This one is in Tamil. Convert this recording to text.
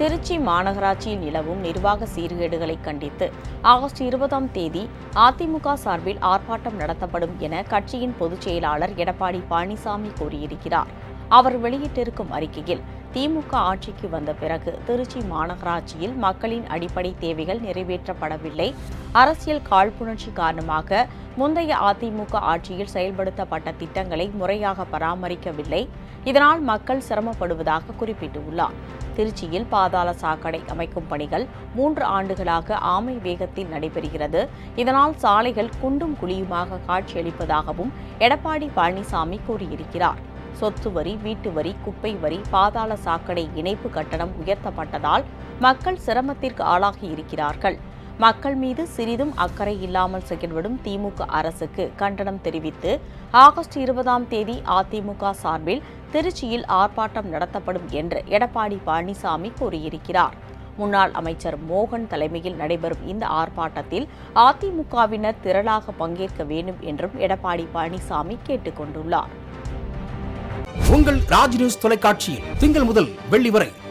திருச்சி மாநகராட்சியில் நிலவும் நிர்வாக சீர்கேடுகளை கண்டித்து ஆகஸ்ட் இருபதாம் தேதி அதிமுக சார்பில் ஆர்ப்பாட்டம் நடத்தப்படும் என கட்சியின் பொதுச் செயலாளர் எடப்பாடி பழனிசாமி கூறியிருக்கிறார். அவர் வெளியிட்டிருக்கும் அறிக்கையில் திமுக ஆட்சிக்கு வந்த பிறகு திருச்சி மாநகராட்சியில் மக்களின் அடிப்படை தேவைகள் நிறைவேற்றப்படவில்லை. அரசியல் காழ்ப்புணர்ச்சி காரணமாக முந்தைய அதிமுக ஆட்சியில் செயல்படுத்தப்பட்ட திட்டங்களை முறையாக பராமரிக்கவில்லை. இதனால் மக்கள் சிரமப்படுவதாக குறிப்பிட்டுள்ளார். திருச்சியில் பாதாள சாக்கடை அமைக்கும் பணிகள் மூன்று ஆண்டுகளாக ஆமை வேகத்தில் நடைபெறுகிறது. இதனால் சாலைகள் குண்டும் குழியுமாக காட்சியளிப்பதாகவும் எடப்பாடி பழனிசாமி கூறியிருக்கிறார். சொத்து வரி வீட்டு வரி குப்பை வரி பாதாள சாக்கடை இணைப்பு கட்டணம் உயர்த்தப்பட்டதால் மக்கள் சிரமத்திற்கு ஆளாகி இருக்கிறார்கள் மக்கள் மீது சிறிதும் அக்கறை இல்லாமல் செயல்படும் திமுக அரசுக்கு கண்டனம் தெரிவித்து ஆகஸ்ட் இருபதாம் தேதி அதிமுக சார்பில் திருச்சியில் ஆர்ப்பாட்டம் நடத்தப்படும் என்று எடப்பாடி பழனிசாமி கூறியிருக்கிறார். முன்னாள் அமைச்சர் மோகன் தலைமையில் நடைபெறும் இந்த ஆர்ப்பாட்டத்தில் அதிமுகவினர் திரளாக பங்கேற்க வேண்டும் என்றும் எடப்பாடி பழனிசாமி கேட்டுக் கொண்டுள்ளார். உங்கள் ராஜ் நியூஸ் தொலைக்காட்சியில் திங்கள் முதல் வெள்ளி வரை